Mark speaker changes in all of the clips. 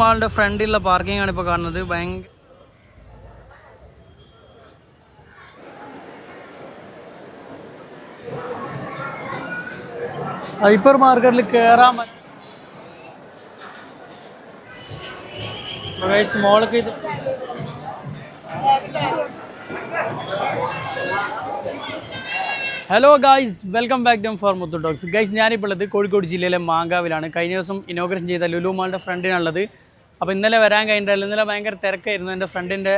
Speaker 1: മാളിന്റെ ഫ്രണ്ടിലുള്ള പാർക്കിംഗ് ആണ് ഇപ്പോൾ കാണുന്നത്. ഭയങ്കര ഹൈപ്പർ മാർക്കറ്റിൽ കയറാൻ മോളൊക്കെ ഇത് hello guys welcome back to for Muthu talks guys ഞാനിപ്പോൾ ഉള്ളത് കോഴിക്കോട് ജില്ലയിലെ മാങ്കാവിലാണ്. കഴിഞ്ഞ ദിവസം ഇനോഗ്രേഷൻ ചെയ്ത ലുലു മാളിന്റെ ഫ്രണ്ടിനാണുള്ളത് അപ്പോൾ ഇന്നലെ വരാൻ കഴിഞ്ഞിട്ടില്ല ഇന്നലെ ഭയങ്കര തിരക്കായിരുന്നു. എന്റെ ഫ്രണ്ടിന്റെ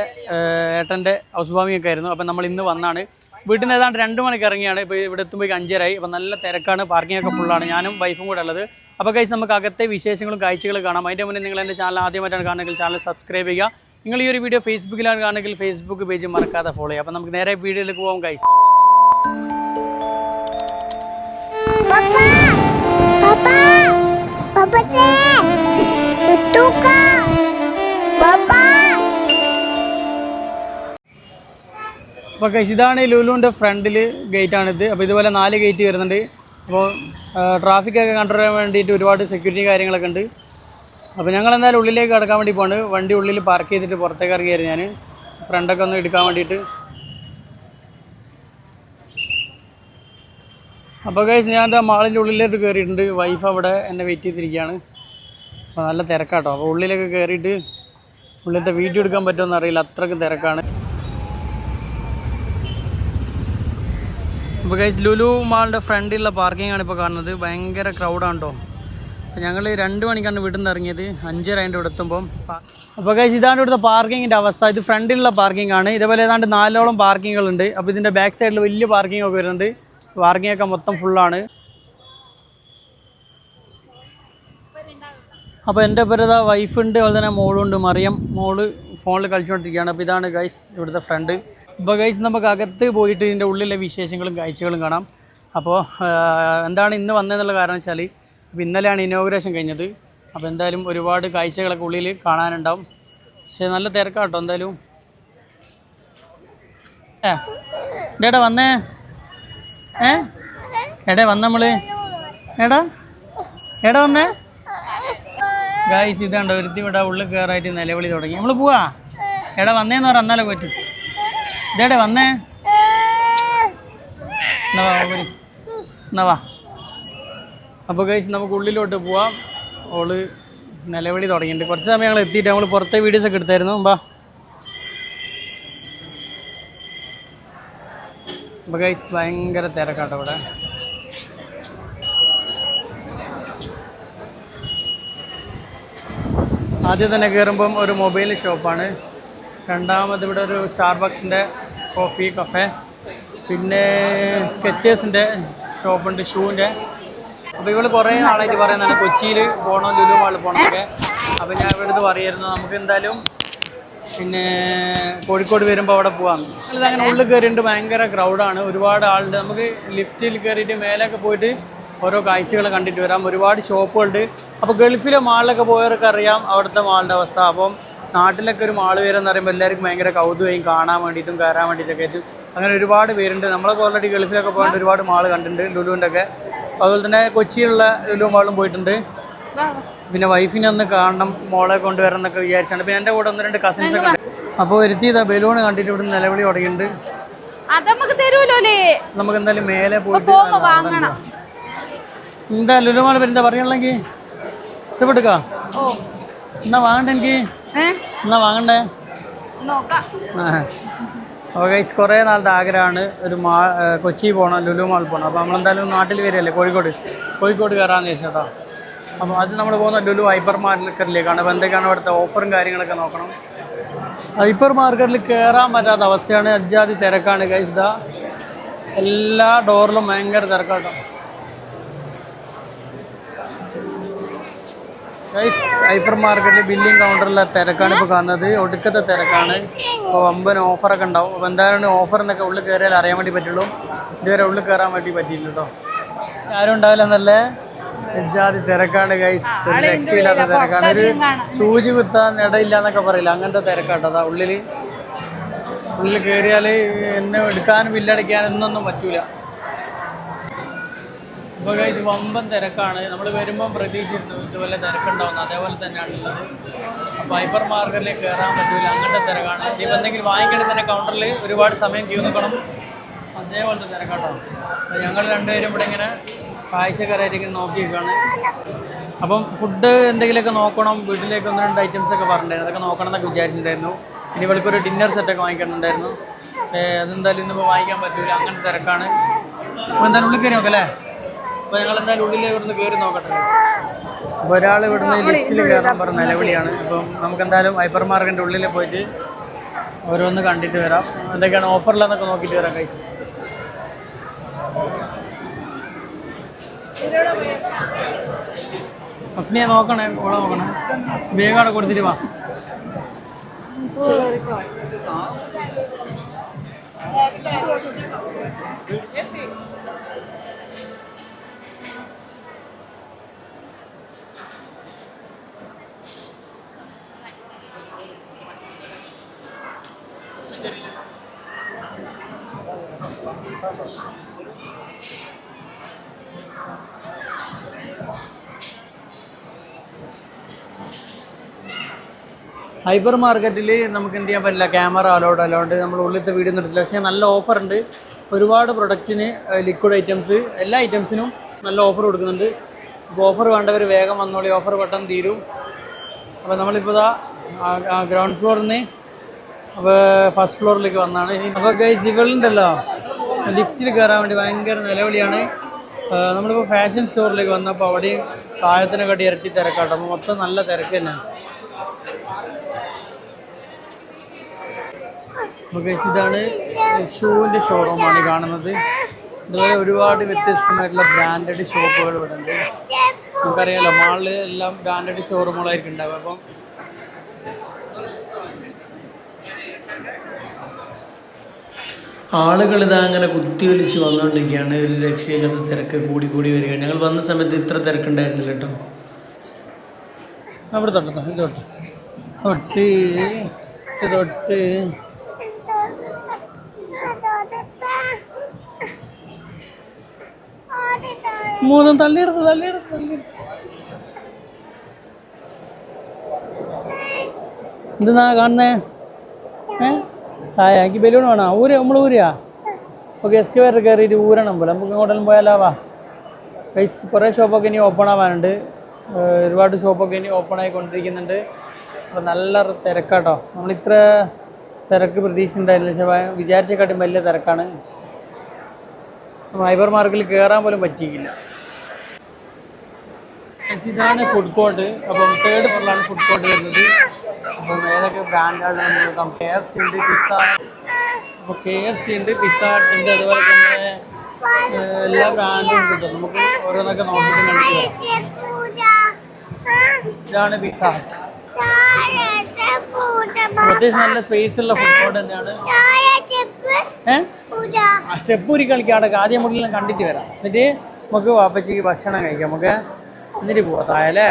Speaker 1: ഏട്ടന്റെ ഹൗസ് ആയിരുന്നു. അപ്പോൾ നമ്മൾ ഇന്ന് വന്നാണ്. വീട്ടിൽ നിന്ന് ഏതാണ്ട് രണ്ട് മണിക്ക് ഇറങ്ങിയാണ്. ഇപ്പോൾ ഇവിടെ എത്തുമ്പോൾ അഞ്ചരായി. അപ്പോൾ നല്ല തിരക്കാണ്. പാർക്കിംഗ് ഒക്കെ ഫുള്ളാണ് ഞാനും വൈഫും കൂടെ ഉള്ളത്. അപ്പോൾ കഴിച്ച് നമുക്ക് അകത്തെ വിശേഷങ്ങളും കാഴ്ചകളും കാണാം. അതിന്റെ മുന്നേ നിങ്ങൾ എന്റെ ചാനൽ ആദ്യമായിട്ടാണ് കാണുന്നെങ്കിൽ ചാനൽ സബ്സ്ക്രൈബ് ചെയ്യുക. നിങ്ങൾ ഈ ഒരു വീഡിയോ ഫേസ്ബുക്കിലാണ് കാണുന്നെങ്കിൽ ഫേസ്ബുക്ക് പേജ് മറക്കാതെ ഫോളോ ചെയ്യുക. അപ്പോൾ നമുക്ക് നേരെ വീഡിയോയിലേക്ക് പോകാം കഴിച്ച്
Speaker 2: Papa! Papa! Papa te! Tutuka! Papa!
Speaker 1: അപ്പോൾ guys, ഇതാണ് ലുലുവിന്റെ ഫ്രണ്ടിൽ ഗേറ്റാണിത്. അപ്പോൾ ഇതുപോലെ നാല് ഗേറ്റ് വരുന്നുണ്ട്. അപ്പോൾ ട്രാഫിക് ഒക്കെ കൺട്രോൾ ചെയ്യാൻ വേണ്ടിയിട്ട് ഒരുപാട് സെക്യൂരിറ്റി കാര്യങ്ങളൊക്കെ ഉണ്ട്. അപ്പോൾ ഞങ്ങൾ എന്തായാലും ഉള്ളിലേക്ക് കടക്കാൻ വേണ്ടി പോകണ്ട് വണ്ടി ഉള്ളിൽ പാർക്ക് ചെയ്തിട്ട് പുറത്തേക്ക് ഇറങ്ങിയായിരുന്നു ഞാൻ ഫ്രണ്ടൊക്കെ ഒന്ന് എടുക്കാൻ വേണ്ടിയിട്ട്. അപ്പോൾ കഴിച്ച് ഞാൻ എന്താ മാളിന്റെ ഉള്ളിലേക്ക് കയറിയിട്ടുണ്ട് വൈഫ് അവിടെ എന്നെ വെയിറ്റ് ചെയ്തിരിക്കുകയാണ്. അപ്പോൾ നല്ല തിരക്കാട്ടോ. അപ്പോൾ ഉള്ളിലൊക്കെ കയറിയിട്ട് ഉള്ളിലത്തെ വീഡിയോ എടുക്കാൻ പറ്റുമെന്ന് അറിയില്ല അത്രയ്ക്ക് തിരക്കാണ്. ഇപ്പോൾ ഗൈസ് ലുലു മാളിന്റെ ഫ്രണ്ടിലുള്ള പാർക്കിംഗ് ആണ് ഇപ്പോൾ കാണുന്നത്. ഭയങ്കര ക്രൗഡാണ് കേട്ടോ അപ്പോൾ ഞങ്ങൾ രണ്ട് മണിക്കാണ് വീട്ടിൽ നിന്ന് ഇറങ്ങിയത്. അഞ്ചര അതിന്റെ ഇവിടെ എത്തുമ്പം. അപ്പോൾ ഗൈസ് ഇതാണ് ഇവിടുത്തെ പാർക്കിങ്ങിന്റെ അവസ്ഥ. ഇത് ഫ്രണ്ടിലുള്ള പാർക്കിംഗ് ആണ്. ഇതേപോലെ ഏതാണ്ട് നാലോളം പാർക്കിങ്ങുകളുണ്ട് അപ്പോൾ ഇതിന്റെ ബാക്ക് സൈഡിൽ വലിയ പാർക്കിംഗ് ഒക്കെ വരുന്നുണ്ട്. പാർക്കിംഗ് ഒക്കെ മൊത്തം ഫുള്ളാണ് അപ്പോൾ എന്റെ പേരതാ വൈഫുണ്ട് അതുപോലെ തന്നെ മോളുണ്ട് മറിയം മോൾ ഫോണിൽ കളിച്ചുകൊണ്ടിരിക്കുകയാണ് അപ്പോൾ ഇതാണ് ഗൈസ് ഇവിടുത്തെ ഫ്രണ്ട് ഇപ്പോൾ ഗൈസ് നമുക്ക് അകത്ത് പോയിട്ട് ഇതിന്റെ ഉള്ളിലെ വിശേഷങ്ങളും കാഴ്ചകളും കാണാം. അപ്പോൾ എന്താണ് ഇന്ന് വന്നതെന്നുള്ള കാരണം വെച്ചാൽ ഇപ്പോൾ ഇന്നലെയാണ് ഇനോഗ്രേഷൻ കഴിഞ്ഞത്. അപ്പോൾ എന്തായാലും ഒരുപാട് കാഴ്ചകളൊക്കെ ഉള്ളിൽ കാണാനുണ്ടാവും. പക്ഷേ നല്ല തിരക്കാട്ടോ എന്തായാലും. ഏ ഡേടാ വന്നേ. ഏ എടേ വന്ന നമ്മൾ. എടാ എടാ വന്നേ. ഗായ്സ് ഇതാണ്ടോ ഒരുത്തി ഇവിടെ ഉള്ളിൽ കയറായിട്ട് നിലവിളി തുടങ്ങി. നമ്മൾ പോവാ. എടാ വന്നേന്ന് പറഞ്ഞാലോ പറ്റും ഇതേടെ വന്നേ? എന്നാ വാ പോര്. അപ്പോൾ കഴിച്ച് നമുക്ക് ഉള്ളിലോട്ട് പോവാം. ഓൾ നിലവിളി തുടങ്ങിയിട്ടുണ്ട്. കുറച്ച് സമയം ഞങ്ങൾ എത്തിയിട്ട് നമ്മൾ പുറത്തെ വീഡിയോസ് ഒക്കെ എടുത്തായിരുന്നു. ബാ അപ്പോൾ കഴിച്ച് ഭയങ്കര തിരക്കാട്ടോ ഇവിടെ. ആദ്യം തന്നെ കയറുമ്പം ഒരു മൊബൈൽ ഷോപ്പാണ് രണ്ടാമത് ഇവിടെ ഒരു സ്റ്റാർബക്സിന്റെ കോഫി കഫേ പിന്നെ സ്കെച്ചേഴ്സിന്റെ ഷോപ്പുണ്ട് ഷൂവിന്റെ. അപ്പോൾ ഇവൾ കുറേ നാളായിട്ട് പറയുന്നതാണ് കൊച്ചിയിൽ പോകണം ലുലു മാളിൽ പോകണമെന്നൊക്കെ അപ്പോൾ ഞാൻ ഇവിടുന്ന് പറയുമായിരുന്നു നമുക്ക് എന്തായാലും പിന്നെ കോഴിക്കോട് വരുമ്പോൾ അവിടെ പോകാം അല്ലാതെ അങ്ങനെ ഉള്ളിൽ കയറിയിട്ട് ഭയങ്കര ക്രൗഡാണ് ഒരുപാട് ആളുണ്ട്. നമുക്ക് ലിഫ്റ്റിൽ കയറിയിട്ട് മേലൊക്കെ പോയിട്ട് ഓരോ കാഴ്ചകൾ കണ്ടിട്ട് വരാം. ഒരുപാട് ഷോപ്പുകളുണ്ട്. അപ്പോൾ ഗൾഫിലെ മാളിലൊക്കെ പോയവർക്ക് അറിയാം അവിടുത്തെ മാളിന്റെ അവസ്ഥ. അപ്പം നാട്ടിലൊക്കെ ഒരു മാൾ വരുമെന്ന് പറയുമ്പോൾ എല്ലാവർക്കും ഭയങ്കര കൗതുകയും കാണാൻ വേണ്ടിയിട്ടും കയറാൻ വേണ്ടിയിട്ടൊക്കെ ആയിട്ട് അങ്ങനെ ഒരുപാട് പേരുണ്ട്. നമ്മളൊക്കെ ഓൾറെഡി ഗൾഫിലൊക്കെ പോയിട്ട് ഒരുപാട് മാൾ കണ്ടിട്ടുണ്ട് ലുലുവിന്റെ ഒക്കെ അതുപോലെ തന്നെ കൊച്ചിയിലുള്ള ലുലു മാളും പോയിട്ടുണ്ട്. പിന്നെ വൈഫിനെ ഒന്ന് കാണണം മോളെ കൊണ്ടുവരണം എന്നൊക്കെ വിചാരിച്ചാണ്. പിന്നെ എന്റെ കൂടെ ഒന്ന് രണ്ട് കസിൻസ് ഒക്കെ അപ്പോൾ വരുത്തിയതാ ബലൂൺ കണ്ടിട്ട് ഇവിടെ നിലവിളി തുടങ്ങിയിട്ടുണ്ട്.
Speaker 3: അത് നമുക്ക് തരൂലോലേ
Speaker 1: നമുക്ക് എന്തായാലും മേലെ പോയിട്ട്
Speaker 3: വാങ്ങണം.
Speaker 1: എന്താ ലുലുമാൾ എന്താ പറയണെങ്കിൽ ഇഷ്ടപ്പെട്ടുക്ക? എന്നാ വാങ്ങണ്ട എനിക്ക്. എന്നാ വാങ്ങണ്ടേ? ഓക്കെ കുറേ നാളത്തെ ആഗ്രഹമാണ് ഒരു മാ കൊച്ചി പോകണം ലുലു മാൾ പോകണം അപ്പോൾ നമ്മളെന്തായാലും നാട്ടിൽ വരികയല്ലേ കോഴിക്കോട്. കോഴിക്കോട് കയറാമെന്ന് ചോദിച്ചേട്ടാ അപ്പോൾ അത് നമ്മൾ പോകുന്ന ലുലു ഹൈപ്പർ മാർക്കറ്റിലേക്കാണ് അപ്പോൾ എന്തൊക്കെയാണ് ഇവിടുത്തെ ഓഫറും കാര്യങ്ങളൊക്കെ നോക്കണം. ഹൈപ്പർ മാർക്കറ്റിൽ കയറാൻ പറ്റാത്ത അവസ്ഥയാണ്. അജാതി തിരക്കാണ് ഇതാ. എല്ലാ ഡോറിലും ഭയങ്കര തിരക്കാട്ടോ. ഹൈപ്പർ മാർക്കറ്റിൽ ബില്ലിംഗ് കൗണ്ടറിലെ തിരക്കാണ് ഇപ്പോൾ കാണുന്നത്. ഒടുക്കത്തെ തിരക്കാണ്. അപ്പോൾ വമ്പൻ ഓഫറൊക്കെ ഉണ്ടാവും. അപ്പോൾ എന്തായാലും ഓഫർ എന്നൊക്കെ ഉള്ളിൽ കയറിയാൽ അറിയാൻ വേണ്ടി പറ്റുള്ളൂ. ഇതുവരെ ഉള്ളിൽ കയറാൻ വേണ്ടി പറ്റിയില്ല കേട്ടോ. ആരും ഉണ്ടാവില്ല എന്നല്ലേ? ജാതി തിരക്കാണ് ഗൈസ് ഒരു രക്ഷയില്ലാത്ത തിരക്കാണ്. ഒരു സൂചി കുത്താൻ ഇടയില്ല എന്നൊക്കെ പറയില്ല? അങ്ങനത്തെ തിരക്കാട്ടോ അതാ ഉള്ളിൽ ഉള്ളിൽ കയറിയാൽ എന്നെ എടുക്കാനും ബില്ലടയ്ക്കാനും എന്നൊന്നും പറ്റൂല. ഇപ്പോൾ ഇത് വമ്പൻ തിരക്കാണ്. നമ്മൾ വരുമ്പം പ്രതീക്ഷിച്ചിരുന്നു ഇതുപോലെ തിരക്കുണ്ടാവുന്നു. അതേപോലെ തന്നെയാണ് ഉള്ളത് അപ്പോൾ ഹൈപ്പർ മാർക്കറ്റിലേക്ക് കയറാൻ പറ്റില്ല അങ്ങനത്തെ തിരക്കാണ്. ഇപ്പം എന്തെങ്കിലും വാങ്ങിക്കണമെങ്കിൽ തന്നെ കൗണ്ടറിൽ ഒരുപാട് സമയം ക്യൂ നിൽക്കണം അതേപോലത്തെ തിരക്കാട്ടോ. അപ്പോൾ ഞങ്ങൾ രണ്ടുപേരും ഇവിടെ ഇങ്ങനെ കാഴ്ചക്കാരായിട്ട് നോക്കി നിൽക്കുകയാണ് അപ്പം ഫുഡ് എന്തെങ്കിലുമൊക്കെ നോക്കണം. വീട്ടിലേക്ക് ഒന്ന് രണ്ട് ഐറ്റംസ് ഒക്കെ പറഞ്ഞിട്ടുണ്ടായിരുന്നു. അതൊക്കെ നോക്കണം എന്നൊക്കെ വിചാരിച്ചിട്ടുണ്ടായിരുന്നു. ഇനി ഇവൾക്കൊരു ഡിന്നർ സെറ്റൊക്കെ വാങ്ങിക്കണമെന്നുണ്ടായിരുന്നു അതെന്തായാലും ഇന്നിപ്പോൾ വാങ്ങിക്കാൻ പറ്റില്ല അങ്ങനെ തിരക്കാണ്. അപ്പോൾ എന്തായാലും ഉള്ളിൽ കയറി നോക്കല്ലേ അപ്പോൾ ഞങ്ങൾ എന്തായാലും ഉള്ളിൽ ഇവിടുന്ന് കയറി നോക്കട്ടെ. അപ്പോൾ ഒരാൾ ഇവിടുന്ന് ലിഫ്റ്റിൽ കയറാൻ പറഞ്ഞ നിലവിളിയാണ്. അപ്പം നമുക്ക് എന്തായാലും ഹൈപ്പർ മാർക്കറ്റിന്റെ ഉള്ളിൽ പോയിട്ട് ഓരോന്ന് കണ്ടിട്ട് വരാം. എന്തൊക്കെയാണ് ഓഫറിലെന്നൊക്കെ നോക്കിയിട്ട് വരാം കൈ അഫ്നിയെ നോക്കണേ ഓളെ നോക്കണേ. വേഗം അവിടെ കൊടുത്തിട്ട് വാ. ഹൈപ്പർ മാർക്കറ്റിൽ നമുക്ക് എന്ത് ചെയ്യാൻ പറ്റില്ല? ക്യാമറ അലോഡ് അലോണ്ട് നമ്മൾ ഉള്ളിലത്തെ വീഡിയോ നിർത്തില്ല പക്ഷേ നല്ല ഓഫർ ഉണ്ട്. ഒരുപാട് പ്രൊഡക്റ്റിന് ലിക്വിഡ് ഐറ്റംസ് എല്ലാ ഐറ്റംസിനും നല്ല ഓഫർ കൊടുക്കുന്നുണ്ട്. അപ്പോൾ ഓഫർ വേണ്ടവർ വേഗം വന്നോളി. ഓഫർ പെട്ടെന്ന് തീരും. അപ്പോൾ നമ്മളിപ്പോൾ ഇതാ ഗ്രൗണ്ട് ഫ്ലോറിൽ നിന്ന് അപ്പോൾ ഫസ്റ്റ് ഫ്ലോറിലേക്ക് വന്നാണ്. അപ്പോൾ ഗൈസ് ഇവളുണ്ടല്ലോ. ലിഫ്റ്റിൽ കയറാൻ വേണ്ടി ഭയങ്കര നിലവിളിയാണ്. നമ്മളിപ്പോൾ ഫാഷൻ സ്റ്റോറിലേക്ക് വന്നപ്പോൾ അവിടെയും താഴത്തിനെ കട്ടി ഇരട്ടി തിരക്കാട്ടോ. മൊത്തം നല്ല തിരക്ക് തന്നെയാണ് ഇതാണ് ഷൂവിന്റെ ഷോറൂമാണ് കാണുന്നത്. ഇതുപോലെ ഒരുപാട് വ്യത്യസ്തമായിട്ടുള്ള ബ്രാൻഡഡ് ഷോപ്പുകൾ ഇവിടെ ഉണ്ട്. നമുക്കറിയാലോ മാളിൽ എല്ലാം ബ്രാൻഡഡ് ഷോറൂമുകളായിരിക്കും ഉണ്ടാവുക. അപ്പം ആളുകൾ ഇതാ അങ്ങനെ കുത്തിയൊലിച്ച് വന്നുകൊണ്ടിരിക്കുകയാണ്. ഒരു രക്ഷയില്ലാത്ത തിരക്ക് കൂടി കൂടി വരികയാണ്. ഞങ്ങൾ വന്ന സമയത്ത് ഇത്ര തിരക്കുണ്ടായിരുന്നില്ല കേട്ടോ. അവിടെ തൊട്ടോ ഇത് തൊട്ട്. തൊട്ട് തൊട്ട്. മൂന്നും തള്ളിയെടുത്ത് തള്ളിയെടുത്ത് തള്ളിയെടുത്ത്. എന്തെന്നാ കാണുന്നേ? ഏ? തായ എനിക്ക് ബലൂൺ വേണോ? ഊര് നമ്മൾ ഊരാ? ഓക്കെ വേറെ കയറിയിട്ട് ഊരണം പോലെ. നമുക്ക് ഇങ്ങോട്ടെല്ലാം പോയാലാവാ പൈസ കുറേ ഷോപ്പൊക്കെ ഇനി ഓപ്പൺ ആവാനുണ്ട്. ഒരുപാട് ഷോപ്പൊക്കെ ഇനി ഓപ്പൺ ആയിക്കൊണ്ടിരിക്കുന്നുണ്ട്. അപ്പോൾ നല്ല തിരക്കാട്ടോ. നമ്മളിത്ര തിരക്ക് പ്രതീക്ഷിച്ചിട്ടുണ്ടായിരുന്നില്ല പക്ഷേ ഭയ- വിചാരിച്ചേക്കാട്ടും വലിയ തിരക്കാണ്. ഹൈബർ മാർക്കിൽ കയറാൻ പോലും പറ്റിയില്ല. ഇതാണ് ഫുഡ് കോർട്ട് അപ്പം തേർഡ് ഫ്ലോറിലാണ് ഫുഡ് കോർട്ട് വരുന്നത്. അപ്പം ഏതൊക്കെ ബ്രാൻഡാണ് നോക്കാം കെ എഫ് സി ഉണ്ട് പിസ്സ അപ്പോൾ കെ എഫ് സി ഉണ്ട് പിസ്സ ഉണ്ട് അതുപോലെ തന്നെ എല്ലാ ബ്രാൻഡും ഉണ്ട് കേട്ടോ നമുക്ക് ഓരോന്നൊക്കെ നോക്കിയിട്ട് കണ്ടിട്ട് ഇതാണ് പിസ്സ അത്യാവശ്യം നല്ല സ്പേസ് ഉള്ള ഫുഡ് കോർട്ട് തന്നെയാണ്. ഏഹ്? സ്റ്റെപ്പ് ഒരു കളിക്കാടൊക്കെ ആദ്യം നമുക്കെല്ലാം കണ്ടിട്ട് വരാം. എന്നിട്ട് നമുക്ക് വാപ്പച്ചിക്ക് ഭക്ഷണം കഴിക്കാം. നമുക്ക് എന്നിട്ട് പോവാ തായല്ലേ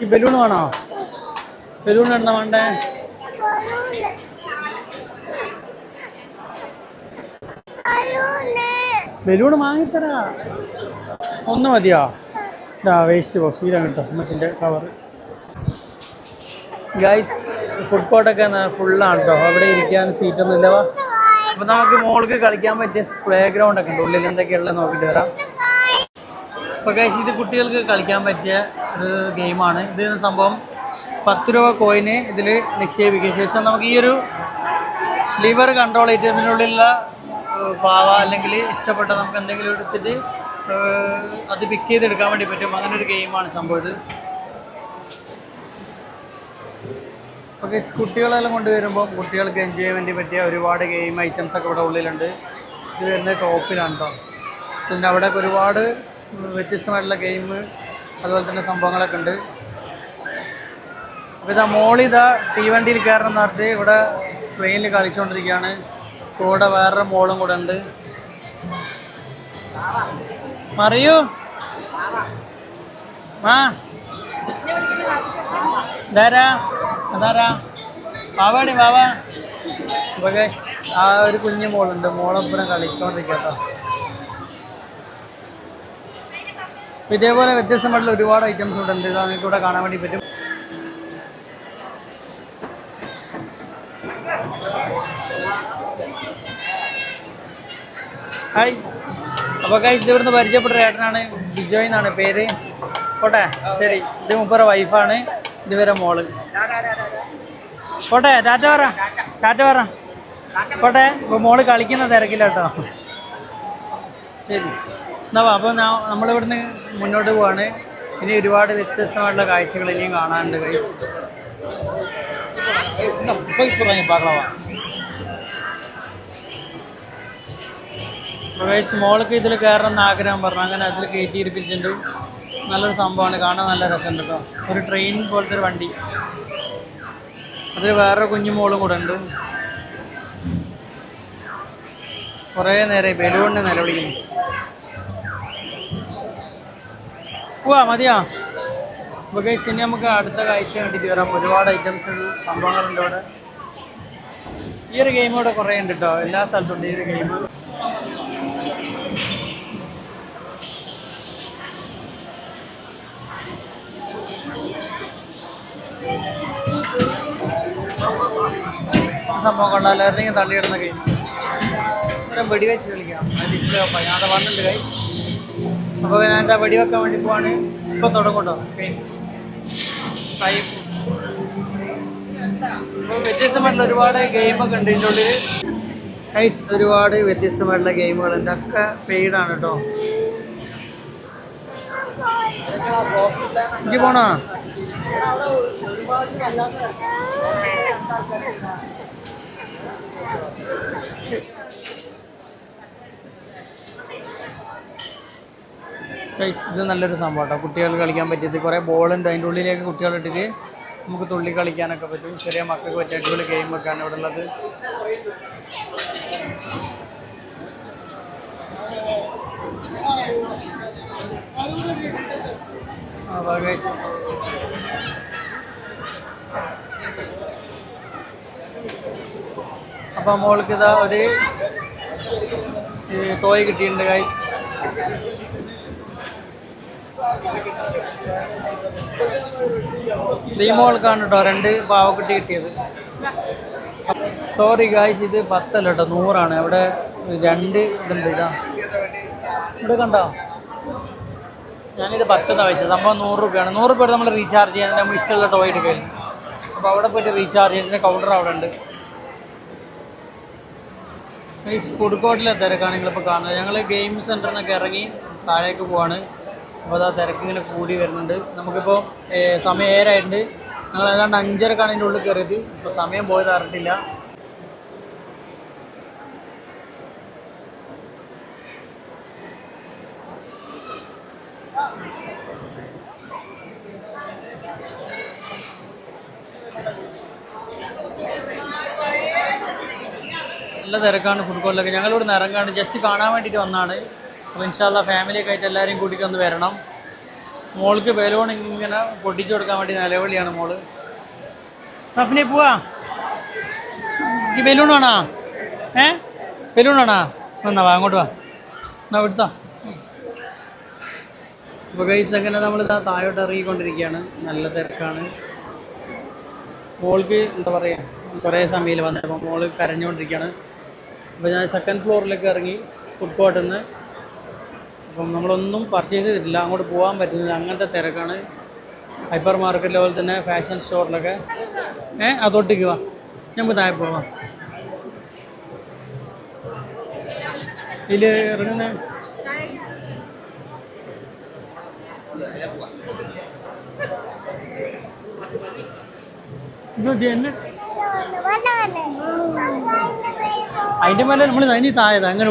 Speaker 1: ഈ ബലൂൺ വേണോ? ബലൂൺ എണ്ണ വേണ്ടേ? ബലൂൺ വാങ്ങിത്തരാ. ഒന്ന് മതിയോ? ആ വേസ്റ്റ് ബോക്സ് ഈരം കിട്ടോ അമ്മച്ചിന്റെ കവർ ഗൈസ് ഫുഡ് കോർട്ടൊക്കെ ഫുള്ളാണ് കേട്ടോ അവിടെ ഇരിക്കാൻ സീറ്റൊന്നും ഇല്ല അപ്പം നമുക്ക് മോൾക്ക് കളിക്കാൻ പറ്റിയ പ്ലേ ഗ്രൗണ്ടൊക്കെ ഉണ്ട്. ഉള്ളിൽ എന്തൊക്കെയുള്ളത് നോക്കിയിട്ട് വരാം. അപ്പോൾ ഇത് കുട്ടികൾക്ക് കളിക്കാൻ പറ്റിയ ഒരു ഗെയിമാണ് ഇത് സംഭവം പത്ത് രൂപ കോയിന് ഇതിൽ നിക്ഷേപിക്കുക ശേഷം നമുക്ക് ഈ ഒരു ലിവർ കൺട്രോൾ ചെയ്തിട്ട് ഇതിനുള്ളിലുള്ള പാവ അല്ലെങ്കിൽ ഇഷ്ടപ്പെട്ട നമുക്ക് എന്തെങ്കിലും എടുത്തിട്ട് അത് പിക്ക് ചെയ്തെടുക്കാൻ വേണ്ടി പറ്റും. അങ്ങനെ ഒരു ഗെയിമാണ് സംഭവം ഇത്. ഓക്കെ കുട്ടികളെല്ലാം കൊണ്ടുവരുമ്പോൾ കുട്ടികൾക്ക് എൻജോയ് വേണ്ടി പറ്റിയ ഒരുപാട് ഗെയിം ഐറ്റംസ് ഒക്കെ ഇവിടെ ഉള്ളിലുണ്ട്. ഇത് വരുന്നത് ടോപ്പിലാണ് കേട്ടോ പിന്നെ അവിടെ ഒരുപാട് വ്യത്യസ്തമായിട്ടുള്ള ഗെയിം അതുപോലെ തന്നെ സംഭവങ്ങളൊക്കെ ഉണ്ട്. അപ്പോൾ ഇതാ മോൾ ഇതാ തീവണ്ടിയിൽ കയറണം എന്ന് പറഞ്ഞിട്ട് ഇവിടെ ട്രെയിനിൽ കളിച്ചുകൊണ്ടിരിക്കുകയാണ് കൂടെ വേറൊരു മോളും കൂടെ ഉണ്ട്. മറിയൂ? ആ ഇതാരാ? അതാരാ വാവാ. അപ്പോൾ ആ ഒരു കുഞ്ഞു മോളുണ്ട്. മോളൊപ്പം കളിച്ചോണ്ടിരിക്കുക കേട്ടോ ഇതേപോലെ വ്യത്യസ്തമായിട്ടുള്ള ഒരുപാട് ഐറ്റംസ് ഇവിടെ ഉണ്ട് നിങ്ങൾക്ക് ഇവിടെ കാണാൻ വേണ്ടി പറ്റും? ഹായ് അപ്പോൾ ഇത് ഇവിടുന്ന് പരിചയപ്പെട്ട ഏട്ടനാണ്. ബിജോയ് എന്നാണ് പേര്. പോട്ടെ ശരി. ഇത് മുപ്പറ വൈഫാണ് ഇതുവരെ മോൾ. പോട്ടെ ടാറ്റ പറ. ടാറ്റ പറ. പോട്ടെ ഇപ്പോൾ മോൾ കളിക്കുന്ന തിരക്കില്ല കേട്ടോ ശരി. എന്നാ അപ്പോൾ നമ്മളിവിടുന്ന് മുന്നോട്ട് പോവാണ്. ഇനി ഒരുപാട് വ്യത്യസ്തമായിട്ടുള്ള കാഴ്ചകൾ ഇനിയും കാണാനുണ്ട് ഗൈസ് ഗൈസ് മോൾക്ക് ഇതിൽ കയറണം എന്ന് ആഗ്രഹം പറഞ്ഞു. അങ്ങനെ അതിൽ കയറ്റിയിരിപ്പിച്ചിട്ടുണ്ട്. നല്ലൊരു സംഭവമാണ്. കാണാൻ നല്ല രസമുണ്ട് കേട്ടോ ഒരു ട്രെയിൻ പോലത്തെ ഒരു വണ്ടി. അതിൽ വേറെ കുഞ്ഞു മോളും കൂടെ ഉണ്ട്. കുറേ നേരം ബലൂണിന് നിലവിളിക്കുന്നു. പോവാ മതിയാ. അപ്പോൾ ഗൈസ് ഇനി നമുക്ക് അടുത്ത കാഴ്ച കണ്ടിട്ട് വരാം. ഒരുപാട് ഐറ്റംസ് സംഭവങ്ങളുണ്ട് ഇവിടെ ഈ ഒരു ഗെയിം ഇവിടെ കുറേ ഉണ്ട് കേട്ടോ എല്ലാ സ്ഥലത്തും ഉണ്ട് ഈ ഒരു ഗെയിം സംഭവം കണ്ടാൽ ഏതെങ്കിലും തള്ളിയിടുന്ന ഗെയിം ഇവിടെ വെടിവെച്ച് കളിക്കാം. അതിൽ വന്നിട്ടുണ്ട് കൈ അപ്പോൾ ഞാൻ എന്താ വെടിവെക്കാൻ വേണ്ടി പോവാണ്. ഇപ്പം തുടങ്ങട്ടോ. അപ്പോൾ വ്യത്യസ്തമായിട്ടുള്ള ഒരുപാട് ഗെയിമൊക്കെ ഉണ്ട് ഇതിന്റെ ഉള്ളിൽ ഗൈസ് ഒരുപാട് വ്യത്യസ്തമായിട്ടുള്ള ഗെയിമുകളുണ്ട് ഒക്കെ പെയ്ഡാണ് കേട്ടോ എനിക്ക് പോണോ? ഗൈസ് ഇത് നല്ലൊരു സംഭവം കേട്ടോ. കുട്ടികൾ കളിക്കാൻ പറ്റിയത്. കുറേ ബോളുണ്ട് അതിന്റെ ഉള്ളിലേക്ക് കുട്ടികൾ ഇട്ടിട്ട് നമുക്ക് തുള്ളി കളിക്കാനൊക്കെ പറ്റും. ചെറിയ മക്കൾക്ക് പറ്റിയ അടിപൊളി ഗെയിമൊക്കെയാണ് ഇവിടെ ഉള്ളത്. അപ്പം മോൾക്ക് ഇതാ ഒരു ടോയ് കിട്ടിയിട്ടുണ്ട് ഗൈസ് മോൾക്കാണ് കേട്ടോ രണ്ട് പാവക്കുട്ടി കിട്ടിയത്. സോറി ഗായ്സ് ഇത് പത്തല്ല കേട്ടോ നൂറാണ്. അവിടെ രണ്ട് ഇതുണ്ട് ഇതാ. ഇവിടെ കണ്ടോ? ഞാനിത് പത്തെന്നാണ് വെച്ചത്. സംഭവം നൂറ് രൂപയാണ്. നൂറ് രൂപ നമ്മൾ റീചാർജ് ചെയ്യാൻ നമ്മൾ ഇഷ്ടമുള്ള ടോയ് എടുക്കൽ അപ്പോൾ അവിടെ പോയിട്ട് റീചാർജ് ചെയ്യുന്നതിന്റെ കൗണ്ടർ അവിടെ ഉണ്ട്. ഈ ഫുഡ് കോർട്ടിലെ തിരക്കാണ് നിങ്ങളിപ്പോൾ കാണുന്നത്. ഞങ്ങൾ ഗെയിം സെന്ററിൽ നിന്നൊക്കെ ഇറങ്ങി താഴേക്ക് പോവാണ്. അപ്പോൾ അത് തിരക്ക് ഇങ്ങനെ കൂടി വരുന്നുണ്ട്. നമുക്കിപ്പോൾ സമയം ഏഴായിട്ടുണ്ട് ഞങ്ങൾ ഏതാണ്ട് അഞ്ചരക്കാണ് അതിന്റെ ഉള്ളിൽ കയറിയത്. ഇപ്പോൾ സമയം പോയത് അറിഞ്ഞിട്ടില്ല. നല്ല തിരക്കാണ് കോർട്ടിലൊക്കെ ഞങ്ങളിവിടെ നിന്ന് ഇറങ്ങാണ് ജസ്റ്റ് കാണാൻ വേണ്ടിയിട്ട് വന്നതാണ് അപ്പോൾ ഇൻഷാല്ല ഫാമിലിയൊക്കെ ആയിട്ട് എല്ലാവരും കൂടി ഒന്ന് വരണം. മോൾക്ക് ബലൂൺ ഇങ്ങനെ പൊട്ടിച്ചു കൊടുക്കാൻ വേണ്ടി നിലവിളിയാണ് മോൾ. പിന്നെ പോവാ? ഈ ബലൂൺ വേണോ? ഏ? ബലൂൺ വേണോ? എന്നാ വാ അങ്ങോട്ട് വാ. എന്നാ എടുത്തോ. അപ്പോൾ ഗൈസ് അങ്ങനെ നമ്മൾ ഇതാ താഴോട്ട് ഇറങ്ങിക്കൊണ്ടിരിക്കുകയാണ്. നല്ല തിരക്കാണ്. മോൾക്ക് എന്താ പറയുക കുറേ സമയം വന്നപ്പോൾ മോൾ കരഞ്ഞുകൊണ്ടിരിക്കുകയാണ്. അപ്പോൾ ഞാൻ സെക്കൻഡ് ഫ്ലോറിലേക്ക് ഇറങ്ങി ഫുഡ് കോർട്ടിൽ നിന്ന് അപ്പം നമ്മളൊന്നും പർച്ചേസ് ചെയ്തിട്ടില്ല. അങ്ങോട്ട് പോകാൻ പറ്റുന്നില്ല. അങ്ങനത്തെ തിരക്കാണ്. ഹൈപ്പർ മാർക്കറ്റ് പോലെ തന്നെ ഫാഷൻ സ്റ്റോറിലൊക്കെ ഏ അതോട്ടേക്ക് വാ. നമുക്ക് താഴെ പോവാം. ഇതിൽ ഇറങ്ങുന്ന? അതിന്റെ മേലെ നമ്മൾ അതിന് താഴെ അങ്ങനെ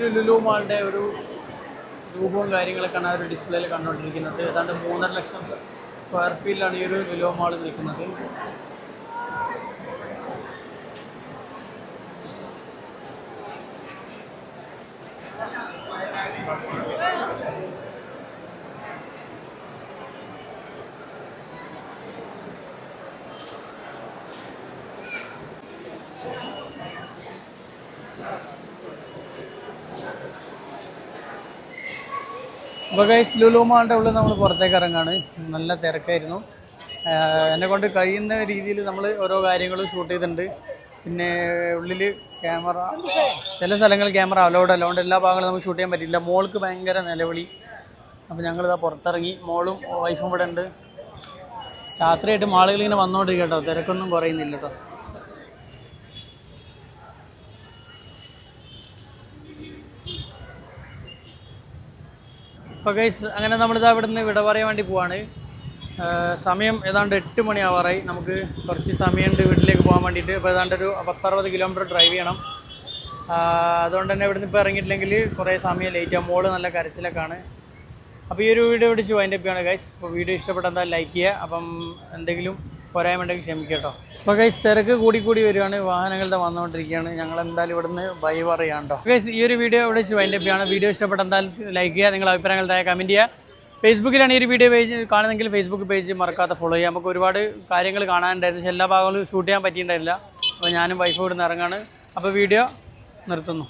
Speaker 1: ഒരു ലുലു ഒരു രൂപവും കാര്യങ്ങളൊക്കെയാണ് ആ ഒരു ഡിസ്പ്ലേയിൽ കണ്ടുകൊണ്ടിരിക്കുന്നത്. ഏതാണ്ട് മൂന്നര ലക്ഷം സ്ക്വയർ ഫീറ്റിലാണ് ഈ ഒരു ലുലു മാൾ നിൽക്കുന്നത്. അപ്പോൾ ഗൈസ് ലുലു മാളിന്റെ ഉള്ളിൽ നമ്മൾ പുറത്തേക്ക് ഇറങ്ങാണ്. നല്ല തിരക്കായിരുന്നു. എന്നെ കൊണ്ട് കഴിയുന്ന രീതിയിൽ നമ്മൾ ഓരോ കാര്യങ്ങളും ഷൂട്ട് ചെയ്തിട്ടുണ്ട്. പിന്നെ ഉള്ളിൽ ക്യാമറ ചില സ്ഥലങ്ങളിൽ ക്യാമറ അലോഡ് അലോണ്ട് എല്ലാ ഭാഗങ്ങളും നമുക്ക് ഷൂട്ട് ചെയ്യാൻ പറ്റില്ല. മോൾക്ക് ഭയങ്കര നിലവിളി. അപ്പോൾ ഞങ്ങളിതാ പുറത്തിറങ്ങി. മോളും വൈഫും ഇവിടെ ഉണ്ട് രാത്രിയായിട്ട് മാളുകൾ ഇങ്ങനെ വന്നുകൊണ്ടിരിക്കുക കേട്ടോ തിരക്കൊന്നും കുറയുന്നില്ല കേട്ടോ. അപ്പോൾ ഗൈസ് അങ്ങനെ നമ്മളിതാ ഇവിടെ നിന്ന് വിട പറയാൻ വേണ്ടി പോവാണ്. സമയം ഏതാണ്ട് എട്ട് മണിയാവാറായി. നമുക്ക് കുറച്ച് സമയമുണ്ട് വീട്ടിലേക്ക് പോകാൻ വേണ്ടിയിട്ട്. ഇപ്പോൾ ഏതാണ്ട് ഒരു പത്തറുപത് കിലോമീറ്റർ ഡ്രൈവ് ചെയ്യണം. അതുകൊണ്ട് തന്നെ ഇവിടുന്ന് ഇപ്പോൾ ഇറങ്ങിയിട്ടില്ലെങ്കിൽ കുറേ സമയം ലേറ്റ് ആവും മോൾ നല്ല കരച്ചിലൊക്കെയാണ്. അപ്പോൾ ഈ ഒരു വീഡിയോ പിടിച്ച് വൈൻഡ് അപ്പ് ചെയ്യണം ഗൈസ് അപ്പോൾ വീഡിയോ ഇഷ്ടപ്പെട്ടാൽ ലൈക്ക് ചെയ്യുക. അപ്പം എന്തെങ്കിലും പോരായ്മയുണ്ടെങ്കിൽ ക്ഷമിക്കട്ടോ. കേട്ടോ അപ്പോൾ ഗൈസ് തിരക്ക് കൂടി കൂടി വരികയാണ്. വാഹനങ്ങളുടെ വന്നുകൊണ്ടിരിക്കുകയാണ്. ഞങ്ങൾ എന്തായാലും ഇവിടുന്ന് ബൈ പറയാണ്ടോ? ഗൈസ് ഈ ഒരു വീഡിയോ ഇവിടെ വെച്ച് വൈൻഡ് അപ്പ് ചെയ്യണം. വീഡിയോ ഇഷ്ടപ്പെട്ട എന്തായാലും ലൈക്ക് ചെയ്യുക നിങ്ങളുടെ അഭിപ്രായങ്ങൾ താഴെ കമന്റ് ചെയ്യുക. ഫേസ്ബുക്കിലാണ് ഈ ഒരു വീഡിയോ പേജ് കാണുന്നെങ്കിൽ ഫേസ്ബുക്ക് പേജ് മറക്കാതെ ഫോളോ ചെയ്യുക. നമുക്ക് ഒരുപാട് കാര്യങ്ങൾ കാണാനുണ്ടായിരുന്നു. പക്ഷേ എല്ലാ ഭാഗങ്ങളും ഷൂട്ട് ചെയ്യാൻ പറ്റിയിട്ടുണ്ടായിരുന്നില്ല. അപ്പോൾ ഞാനും വൈഫ് ഇവിടുന്ന് ഇറങ്ങാണ്. അപ്പോൾ വീഡിയോ നിർത്തുന്നു.